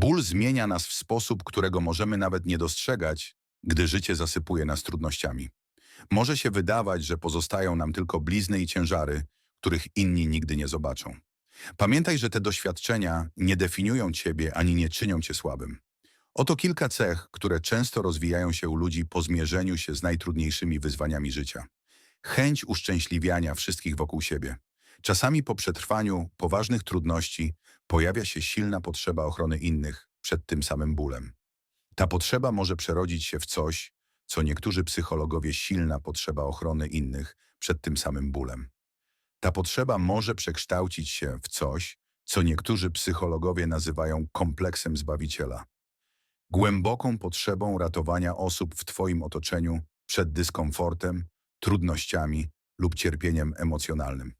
Ból zmienia nas w sposób, którego możemy nawet nie dostrzegać, gdy życie zasypuje nas trudnościami. Może się wydawać, że pozostają nam tylko blizny i ciężary, których inni nigdy nie zobaczą. Pamiętaj, że te doświadczenia nie definiują ciebie ani nie czynią cię słabym. Oto kilka cech, które często rozwijają się u ludzi po zmierzeniu się z najtrudniejszymi wyzwaniami życia. Chęć uszczęśliwiania wszystkich wokół siebie. Czasami po przetrwaniu poważnych trudności pojawia się silna potrzeba ochrony innych przed tym samym bólem. Ta potrzeba może przerodzić się w coś, co niektórzy psychologowie silna potrzeba ochrony innych przed tym samym bólem. Ta potrzeba może przekształcić się w coś, co niektórzy psychologowie nazywają kompleksem zbawiciela. Głęboką potrzebą ratowania osób w Twoim otoczeniu przed dyskomfortem, trudnościami lub cierpieniem emocjonalnym.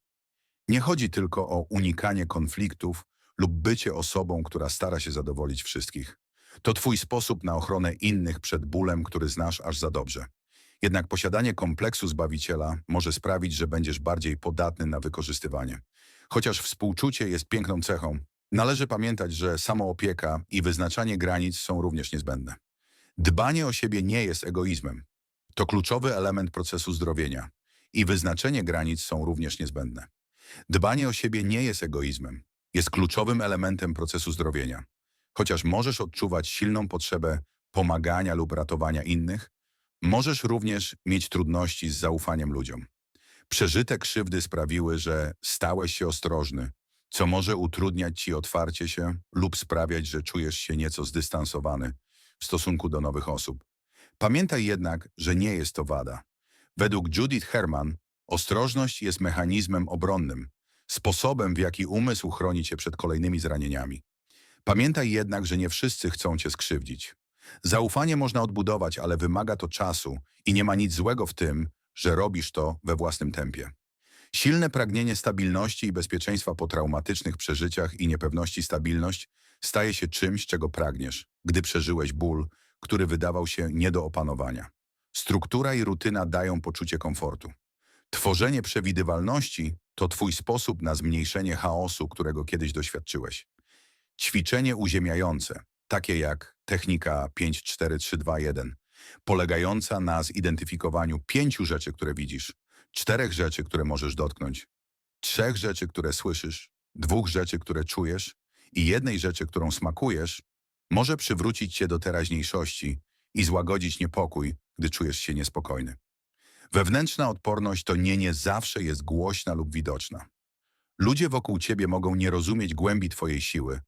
Nie chodzi tylko o unikanie konfliktów lub bycie osobą, która stara się zadowolić wszystkich. To Twój sposób na ochronę innych przed bólem, który znasz aż za dobrze. Jednak posiadanie kompleksu Zbawiciela może sprawić, że będziesz bardziej podatny na wykorzystywanie. Chociaż współczucie jest piękną cechą, należy pamiętać, że samoopieka i wyznaczanie granic są również niezbędne. Dbanie o siebie nie jest egoizmem. To kluczowy element procesu zdrowienia i wyznaczenie granic są również niezbędne. Dbanie o siebie nie jest egoizmem. Jest kluczowym elementem procesu zdrowienia. Chociaż możesz odczuwać silną potrzebę pomagania lub ratowania innych, możesz również mieć trudności z zaufaniem ludziom. Przeżyte krzywdy sprawiły, że stałeś się ostrożny, co może utrudniać ci otwarcie się lub sprawiać, że czujesz się nieco zdystansowany w stosunku do nowych osób. Pamiętaj jednak, że nie jest to wada. Według Judith Herman ostrożność jest mechanizmem obronnym, sposobem, w jaki umysł chroni cię przed kolejnymi zranieniami. Pamiętaj jednak, że nie wszyscy chcą cię skrzywdzić. Zaufanie można odbudować, ale wymaga to czasu i nie ma nic złego w tym, że robisz to we własnym tempie. Silne pragnienie stabilności i bezpieczeństwa po traumatycznych przeżyciach i niepewności stabilność staje się czymś, czego pragniesz, gdy przeżyłeś ból, który wydawał się nie do opanowania. Struktura i rutyna dają poczucie komfortu. Tworzenie przewidywalności to Twój sposób na zmniejszenie chaosu, którego kiedyś doświadczyłeś. Ćwiczenie uziemiające, takie jak technika 5-4-3-2-1, polegająca na zidentyfikowaniu pięciu rzeczy, które widzisz, czterech rzeczy, które możesz dotknąć, trzech rzeczy, które słyszysz, dwóch rzeczy, które czujesz i jednej rzeczy, którą smakujesz, może przywrócić cię do teraźniejszości i złagodzić niepokój, gdy czujesz się niespokojny. Wewnętrzna odporność to nie nie zawsze jest głośna lub widoczna. Ludzie wokół ciebie mogą nie rozumieć głębi twojej siły,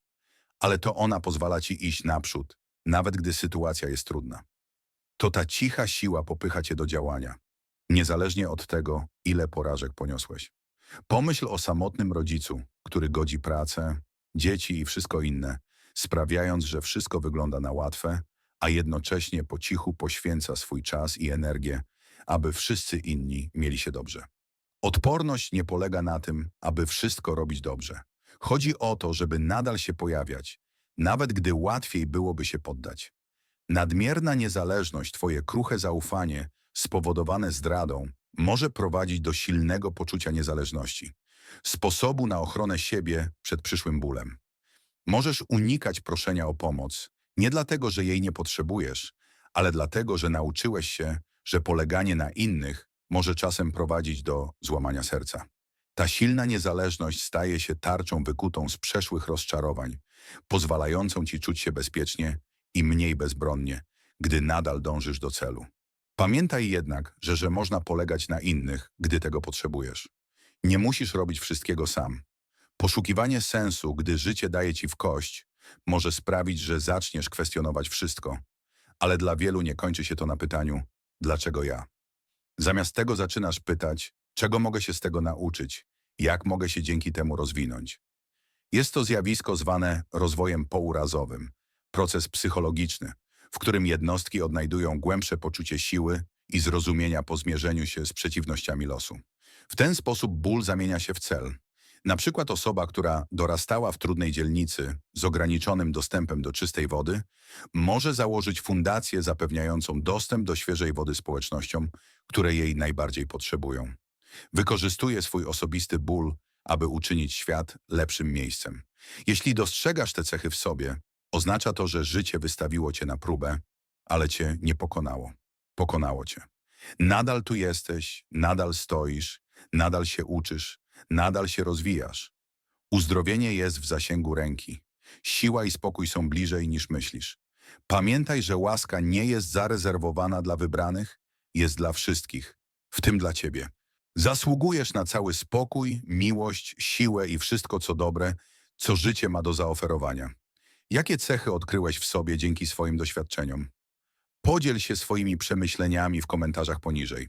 ale to ona pozwala ci iść naprzód, nawet gdy sytuacja jest trudna. To ta cicha siła popycha cię do działania, niezależnie od tego, ile porażek poniosłeś. Pomyśl o samotnym rodzicu, który godzi pracę, dzieci i wszystko inne, sprawiając, że wszystko wygląda na łatwe, a jednocześnie po cichu poświęca swój czas i energię, aby wszyscy inni mieli się dobrze. Odporność nie polega na tym, aby wszystko robić dobrze. Chodzi o to, żeby nadal się pojawiać, nawet gdy łatwiej byłoby się poddać. Nadmierna niezależność, twoje kruche zaufanie, spowodowane zdradą, może prowadzić do silnego poczucia niezależności, sposobu na ochronę siebie przed przyszłym bólem. Możesz unikać proszenia o pomoc, nie dlatego, że jej nie potrzebujesz, ale dlatego, że nauczyłeś się, że poleganie na innych może czasem prowadzić do złamania serca. Ta silna niezależność staje się tarczą wykutą z przeszłych rozczarowań, pozwalającą ci czuć się bezpiecznie i mniej bezbronnie, gdy nadal dążysz do celu. Pamiętaj jednak, że, że można polegać na innych, gdy tego potrzebujesz. Nie musisz robić wszystkiego sam. Poszukiwanie sensu, gdy życie daje ci w kość, może sprawić, że zaczniesz kwestionować wszystko, ale dla wielu nie kończy się to na pytaniu, dlaczego ja? Zamiast tego zaczynasz pytać, czego mogę się z tego nauczyć, jak mogę się dzięki temu rozwinąć. Jest to zjawisko zwane rozwojem pourazowym, proces psychologiczny, w którym jednostki odnajdują głębsze poczucie siły i zrozumienia po zmierzeniu się z przeciwnościami losu. W ten sposób ból zamienia się w cel. Na przykład osoba, która dorastała w trudnej dzielnicy z ograniczonym dostępem do czystej wody, może założyć fundację zapewniającą dostęp do świeżej wody społecznościom, które jej najbardziej potrzebują. Wykorzystuje swój osobisty ból, aby uczynić świat lepszym miejscem. Jeśli dostrzegasz te cechy w sobie, Oznacza to, że życie wystawiło cię na próbę, ale cię nie pokonało. Pokonało cię. Nadal tu jesteś, nadal stoisz, nadal się uczysz, nadal się rozwijasz. Uzdrowienie jest w zasięgu ręki. Siła i spokój są bliżej niż myślisz. Pamiętaj, że łaska nie jest zarezerwowana dla wybranych, jest dla wszystkich, w tym dla ciebie. Zasługujesz na cały spokój, miłość, siłę i wszystko co dobre, co życie ma do zaoferowania. Jakie cechy odkryłeś w sobie dzięki swoim doświadczeniom? Podziel się swoimi przemyśleniami w komentarzach poniżej.